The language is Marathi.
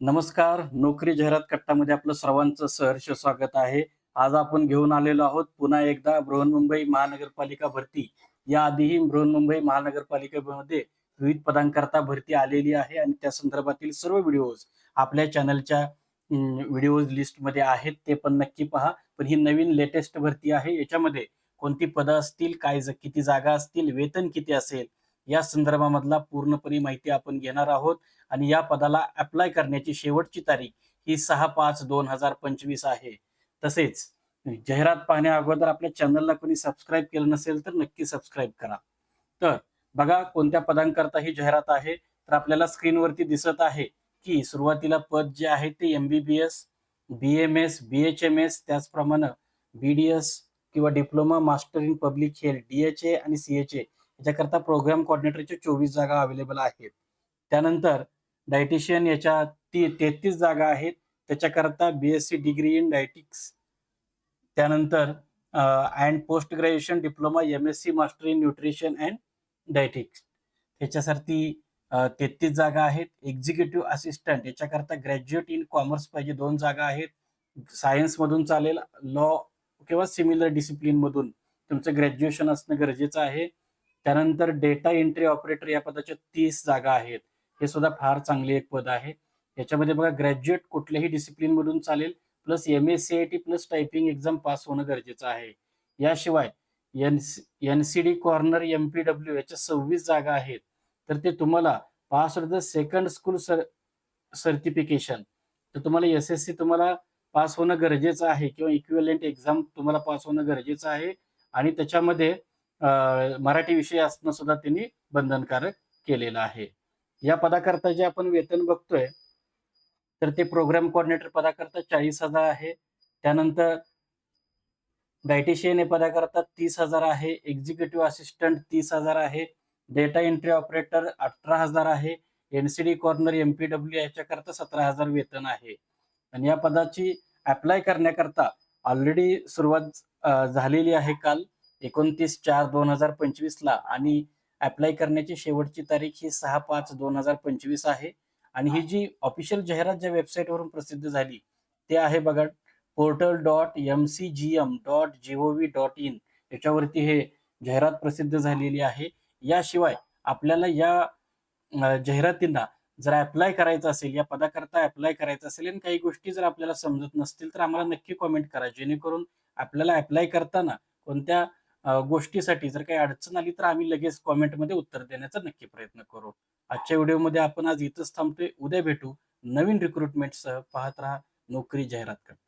नमस्कार नोकरी जाहिरात कट्टामध्ये आपलं सर्वांचं सहर्ष स्वागत आहे. आज आपण घेऊन आलेलो आहोत पुन्हा एकदा बृहन्मुंबई महानगरपालिका भरती. या आधीही बृहन्मुंबई महानगरपालिकेमध्ये विविध पदांकरता भरती आलेली आहे आणि त्या संदर्भातील सर्व व्हिडिओज आपल्या चॅनलच्या व्हिडिओज लिस्टमध्ये आहेत ते पण नक्की पहा. पण ही नवीन लेटेस्ट भरती आहे. याच्यामध्ये कोणती पदं असतील काय ज- किती जागा असतील वेतन किती असेल या संदर्भामधला पूर्णपणे माहिती आपण घेणार आहोत आणि या पदाला अप्लाय करण्याची शेवटची तारीख ही सहा पाच दोन हजार पंचवीस आहे. तसेच जाहिरात पाहण्या अगोदर आपल्या चॅनलला कोणी सबस्क्राईब केलं नसेल तर नक्की सबस्क्राईब करा. तर बघा कोणत्या पदांकरता ही जाहिरात आहे. तर आपल्याला स्क्रीनवरती दिसत आहे की सुरुवातीला पद जे आहे ते MBBS B M S B H M S त्याचप्रमाणे बी डी एस किंवा diploma master in public health D H A आणि सी एच ए याच्याकरता प्रोग्राम कॉर्डिनेटरच्या चोवीस जागा अवेलेबल आहेत. त्यानंतर डायटिशियन याच्या ती तेहतीस जागा आहेत. त्याच्याकरता B S C degree in dietetics त्यानंतर and post graduation diploma M S C master in nutrition and dietetics त्याच्यासाठी तेहतीस जागा आहेत. एक्झिक्युटिव्ह असिस्टंट याच्याकरता ग्रॅज्युएट इन कॉमर्स पाहिजे दोन जागा आहेत. सायन्समधून चालेल लॉ किंवा सिमिलर डिसिप्लिन मधून. तुमचं ग्रॅज्युएशन असणं गरजेचं आहे. त्यानंतर डेटा एंट्री ऑपरेटर या पदाच्या तीस जागा आहेत. हे सुद्धा फार चांगले एक पद आहे. याच्यामध्ये बघा ग्रॅज्युएट कुठल्याही डिसिप्लिन मधून चालेल plus M S C I T plus typing exam pass होणं गरजेचं आहे. याशिवाय N N C D corner M P W याच्या सव्वीस जागा आहेत. तर ते तुम्हाला pass the second school sir certification तर तुम्हाला एस एस सी तुम्हाला पास होणं गरजेचं आहे किंवा इक्विवलेंट एक्झाम तुम्हाला पास होणं गरजेचं आहे. आणि त्याच्यामध्ये मराठी विषय असणं सुद्धा त्यांनी बंधनकारक केलेलं आहे. या पदाकरता जे आपण वेतन बघतोय तर ते प्रोग्राम कोऑर्डिनेटर पदाकरता चाळीस हजार आहे. त्यानंतर डायटिशियन पदाकरता तीस हजार आहे. एक्झिक्युटिव्ह असिस्टंट तीस हजार आहे. डेटा एंट्री ऑपरेटर अठरा हजार आहे. एनसीडी कॉर्नर एमपीडब्ल्यू याच्याकरता सतरा हजार वेतन आहे. आणि या पदाची अप्लाय करण्याकरता ऑलरेडी सुरुवात झालेली आहे काल. एकोणतीस चार दोन हजार पंचवीस ला आणि अप्लाय करण्याची शेवटची तारीख ही सहा पाच दोन हजार पंचवीस आहे. आणि ही जी ऑफिशियल जाहिरात ज्या वेबसाईटवरून प्रसिद्ध झाली ते आहे बघा portal dot M C G M dot G O V dot in याच्यावरती हे जाहिरात प्रसिद्ध झालेली आहे. याशिवाय आपल्याला या जाहिरातींना जर अप्लाय करायचं असेल या पदाकरता अप्लाय करायचं असेल आणि काही गोष्टी जर आपल्याला समजत नसतील तर आम्हाला नक्की कॉमेंट करा. जेणेकरून आपल्याला अप्लाय करताना कोणत्या गोष्टीसाठी जर काही अडचण आली तर आम्ही लगेच कॉमेंटमध्ये उत्तर देण्याचा नक्की प्रयत्न करू. आजच्या व्हिडिओमध्ये आपण आज इथंच थांबतोय. उद्या भेटू नवीन रिक्रुटमेंटसह पाहत राहा नोकरी जाहिरात करता